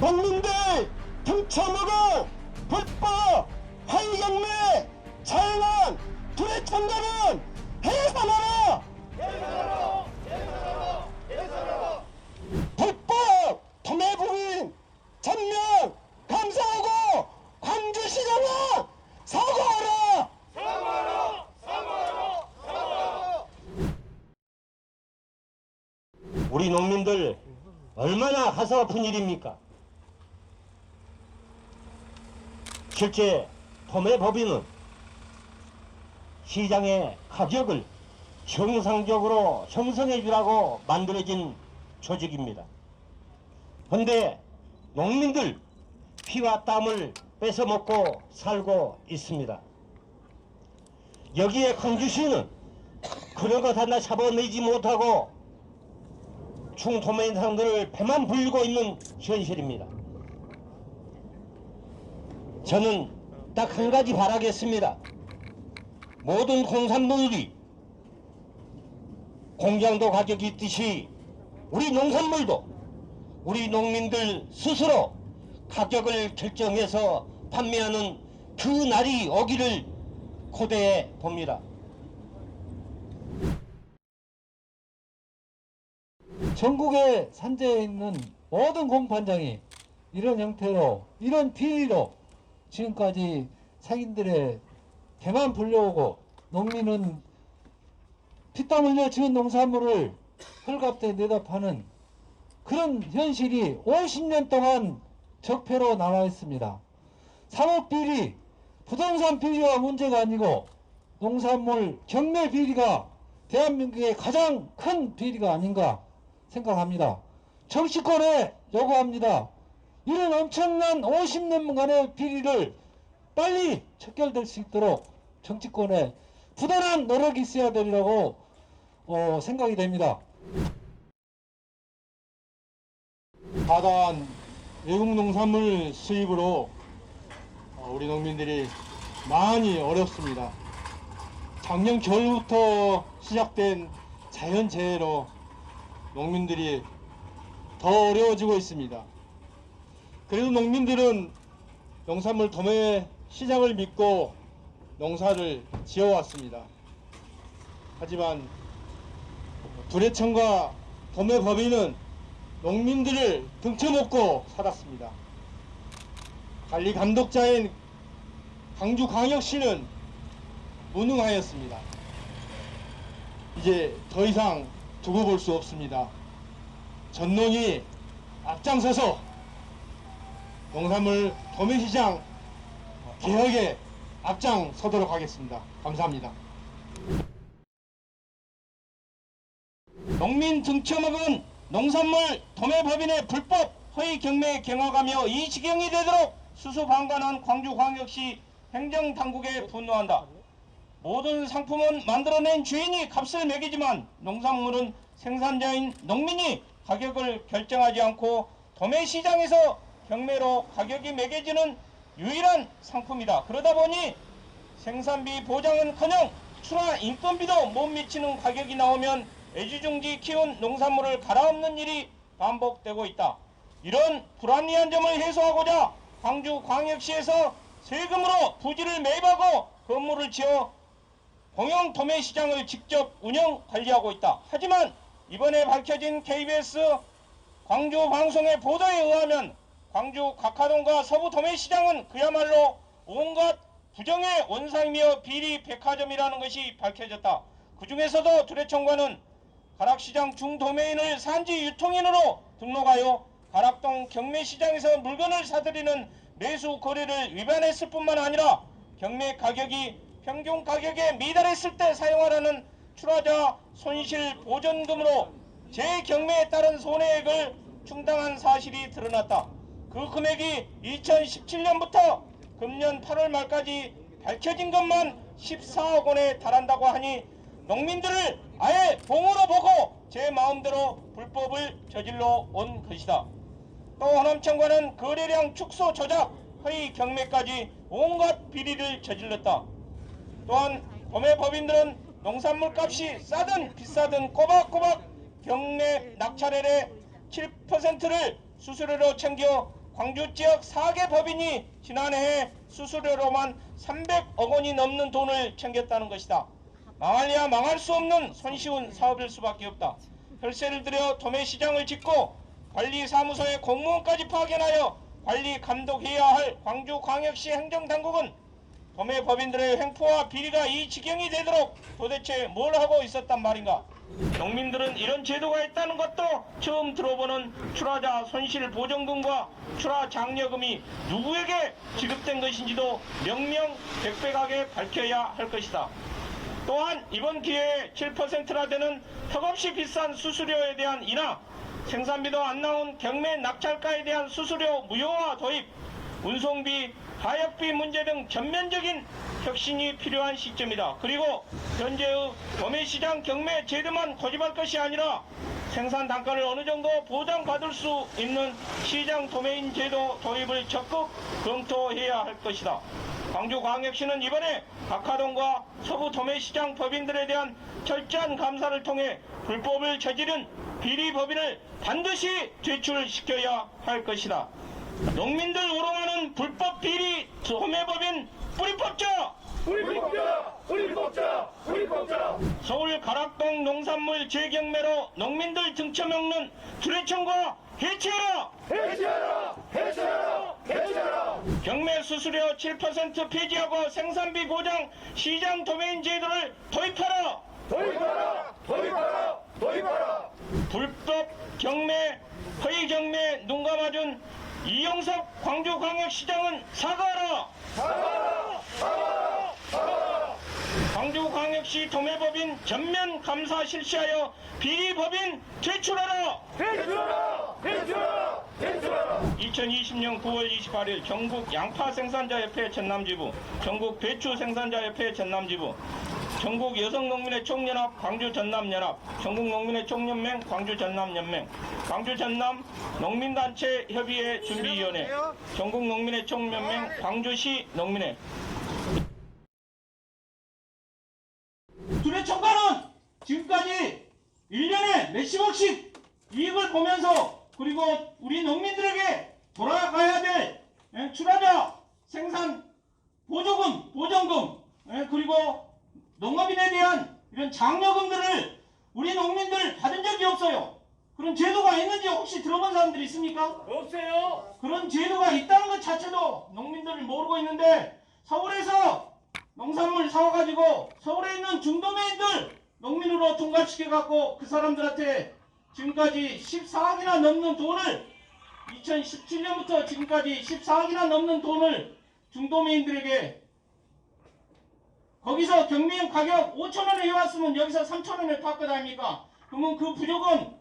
농민들 등쳐먹어! 불법! 화이경매! 자연한! 둘의 참가는 해산하라! 불법! 도매부인 전면 감사하고 광주시장은 사과하라! 우리 농민들 얼마나 하사아픈 일입니까? 실제 도매 법인은 시장의 가격을 정상적으로 형성해 주라고 만들어진 조직입니다. 그런데 농민들 피와 땀을 뺏어 먹고 살고 있습니다. 여기에 광주시는 그런 것 하나 잡아내지 못하고 중도매인 사람들을 배만 불리고 있는 현실입니다. 저는 딱 한 가지 바라겠습니다. 모든 공산물이 공장도 가격이 있듯이 우리 농산물도 우리 농민들 스스로 가격을 결정해서 판매하는 그 날이 오기를 고대해 봅니다. 전국에 산재해 있는 모든 공판장이 이런 형태로 이런 비리로 지금까지 상인들의 배만 불려오고 농민은 피땀 흘려 지은 농산물을 헐값에 내다 파는 그런 현실이 50년 동안 적폐로 나와 있습니다. 사업 비리, 부동산 비리가 문제가 아니고 농산물 경매 비리가 대한민국의 가장 큰 비리가 아닌가 생각합니다. 정치권에 요구합니다. 이런 엄청난 50년간의 비리를 빨리 척결될 수 있도록 정치권에 부단한 노력이 있어야 되리라고 어, 생각이 됩니다. 과다한 외국 농산물 수입으로 어, 우리 농민들이 많이 어렵습니다. 작년 겨울부터 시작된 자연재해로 농민들이 더 어려워지고 있습니다. 그래도 농민들은 농산물 도매 시장을 믿고 농사를 지어왔습니다. 하지만 두레청과 도매 법인은 농민들을 등쳐먹고 살았습니다. 관리 감독자인 광주광역시는 무능하였습니다. 이제 더 이상 두고 볼 수 없습니다. 전농이 앞장서서 농산물 도매시장 개혁에 앞장서도록 하겠습니다. 감사합니다. 농민 등쳐먹은 농산물 도매법인의 불법 허위 경매 경화가며 이 지경이 되도록 수수방관한 광주광역시 행정당국에 분노한다. 모든 상품은 만들어낸 주인이 값을 매기지만 농산물은 생산자인 농민이 가격을 결정하지 않고 도매시장에서 경매로 가격이 매겨지는 유일한 상품이다. 그러다 보니 생산비 보장은커녕 출하 인건비도 못 미치는 가격이 나오면 애지중지 키운 농산물을 갈아엎는 일이 반복되고 있다. 이런 불합리한 점을 해소하고자 광주광역시에서 세금으로 부지를 매입하고 건물을 지어 공영 도매 시장을 직접 운영 관리하고 있다. 하지만 이번에 밝혀진 KBS 광주 방송의 보도에 의하면 광주 각하동과 서부 도매 시장은 그야말로 온갖 부정의 원상이며 비리 백화점이라는 것이 밝혀졌다. 그 중에서도 두레청과는 가락시장 중도매인을 산지 유통인으로 등록하여 가락동 경매시장에서 물건을 사들이는 매수 거래를 위반했을 뿐만 아니라 경매 가격이 평균 가격에 미달했을 때 사용하라는 출하자 손실 보전금으로 재경매에 따른 손해액을 충당한 사실이 드러났다. 그 금액이 2017년부터 금년 8월 말까지 밝혀진 것만 14억 원에 달한다고 하니 농민들을 아예 봉으로 보고 제 마음대로 불법을 저질러 온 것이다. 또 호남청과는 거래량 축소 조작, 허위 경매까지 온갖 비리를 저질렀다. 또한 도매 법인들은 농산물 값이 싸든 비싸든 꼬박꼬박 경매 낙찰액의 7%를 수수료로 챙겨 광주 지역 4개 법인이 지난해 수수료로만 300억 원이 넘는 돈을 챙겼다는 것이다. 망할래야 망할 수 없는 손쉬운 사업일 수밖에 없다. 혈세를 들여 도매시장을 짓고 관리사무소에 공무원까지 파견하여 관리 감독해야 할 광주광역시 행정당국은 도매 법인들의 횡포와 비리가 이 지경이 되도록 도대체 뭘 하고 있었단 말인가? 농민들은 이런 제도가 있다는 것도 처음 들어보는 출하자 손실 보전금과 출하 장려금이 누구에게 지급된 것인지도 명명백백하게 밝혀야 할 것이다. 또한 이번 기회에 7%나 되는 턱없이 비싼 수수료에 대한 인하, 생산비도 안 나온 경매 낙찰가에 대한 수수료 무효화 도입, 운송비, 하역비 문제 등 전면적인 혁신이 필요한 시점이다. 그리고 현재의 도매시장 경매 제도만 고집할 것이 아니라 생산 단가를 어느 정도 보장받을 수 있는 시장 도매인 제도 도입을 적극 검토해야 할 것이다. 광주광역시는 이번에 박하동과 서구 도매시장 법인들에 대한 철저한 감사를 통해 불법을 저지른 비리 법인을 반드시 제출시켜야 할 것이다. 농민들 우롱하는 불법 비리 도매법인 뿌리뽑자! 뿌리뽑자! 뿌리뽑자! 뿌리뽑자! 서울 가락동 농산물 재경매로 농민들 등쳐먹는 두레청과 해체하라! 해체하라! 해체하라! 해체하라! 경매 수수료 7% 폐지하고 생산비 보장 시장 도메인 제도를 도입하라! 도입하라! 도입하라! 도입하라! 불법 경매, 허위 경매 눈 감아준 이영석 광주광역시장은 사과하라! 사과하라! 사과하라! 광주광역시 도매법인 전면 감사 실시하여 비리법인 제출하라! 해체하라! 해체하라! 해체하라! 2020년 9월 28일 전국 양파 생산자협회 전남지부, 전국 배추 생산자협회 전남지부, 전국 여성농민의 총연합 광주 전남연합, 전국 농민의 총연맹 광주 전남연맹, 광주 전남 농민단체 협의회 준비위원회, 전국 농민의 총연맹 광주시 농민회. 두레청가는 지금까지 1년에 몇십억씩 이익을 보면서 그리고 우리 농민들에게 돌아가야 될 예, 출하자 생산 보조금, 보전금 예, 그리고 농업인에 대한 이런 장려금들을 우리 농민들 받은 적이 없어요. 그런 제도가 있는지 혹시 들어본 사람들이 있습니까? 없어요! 그런 제도가 있다는 것 자체도 농민들을 모르고 있는데 서울에서 농산물 사와가지고 서울에 있는 중도매인들 농민으로 둔갑시켜갖고 그 사람들한테 지금까지 14억이나 넘는 돈을 2017년부터 지금까지 14억이나 넘는 돈을 중도매인들에게 거기서 경매용 가격 5천원에 해왔으면 여기서 3천원에 팔것 아닙니까? 그러면 그 부족은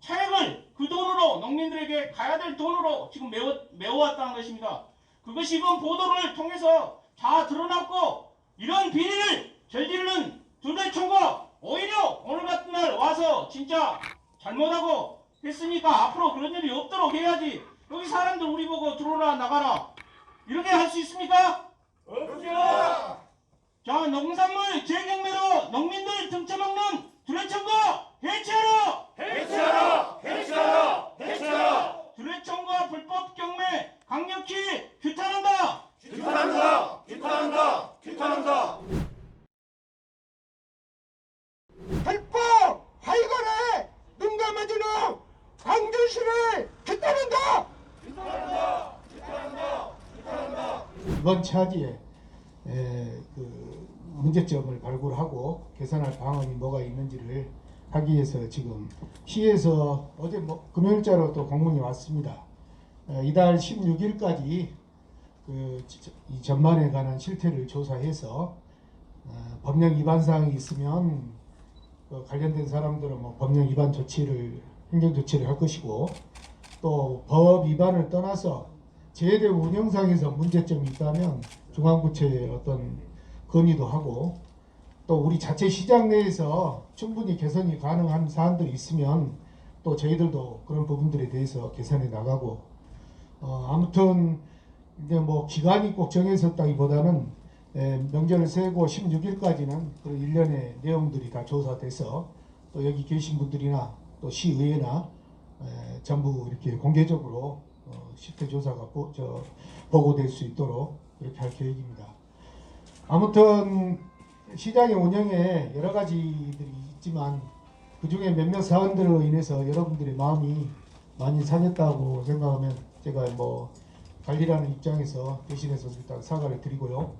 차액을 그 돈으로 농민들에게 가야 될 돈으로 지금 메워, 메워왔다는 것입니다. 그것이 이번 보도를 통해서 다 드러났고 이런 비리를 저지르는 두대총과 오히려 오늘 같은 날 와서 진짜 잘못하고 했으니까 앞으로 그런 일이 없도록 해야지 여기 사람들 우리 보고 들어오라 나가라 이렇게 할 수 있습니까? 없습니다! 자 농산물 재경매로 농민들 등쳐먹는 두레청과 해체하라! 해체하라! 해체하라! 해체하라! 두레청과 불법 경매 강력히 규탄한다! 규탄한다! 규탄한다! 규탄한다! 불법 하이건에 눈 감아주는 광주시를 규탄한다! 이번 차지에 에, 그 문제점을 발굴하고 개선할 방안이 뭐가 있는지를 하기 위해서 지금 시에서 어제 뭐 금요일자로 또 공문이 왔습니다. 에, 이달 16일까지 그 이 전반에 관한 실태를 조사해서 어, 법령 위반 사항이 있으면 그 관련된 사람들은 뭐 법령 위반 조치를 행정 조치를 할 것이고 또 법 위반을 떠나서 제대 운영상에서 문제점이 있다면 중앙부처에 어떤 건의도 하고 또 우리 자체 시장 내에서 충분히 개선이 가능한 사안들이 있으면 또 저희들도 그런 부분들에 대해서 개선해 나가고 어, 아무튼 이제 뭐 기간이 꼭 정해졌다기보다는 에, 명절을 세고 16일까지는 그 일련의 내용들이 다 조사돼서 또 여기 계신 분들이나 또 시의회나 에, 전부 이렇게 공개적으로 어, 실태 조사가 보, 저, 보고될 수 있도록 그렇게 할 계획입니다. 아무튼 시장의 운영에 여러 가지들이 있지만 그 중에 몇몇 사안들로 인해서 여러분들의 마음이 많이 상했다고 생각하면 제가 뭐 관리라는 입장에서 대신해서 일단 사과를 드리고요.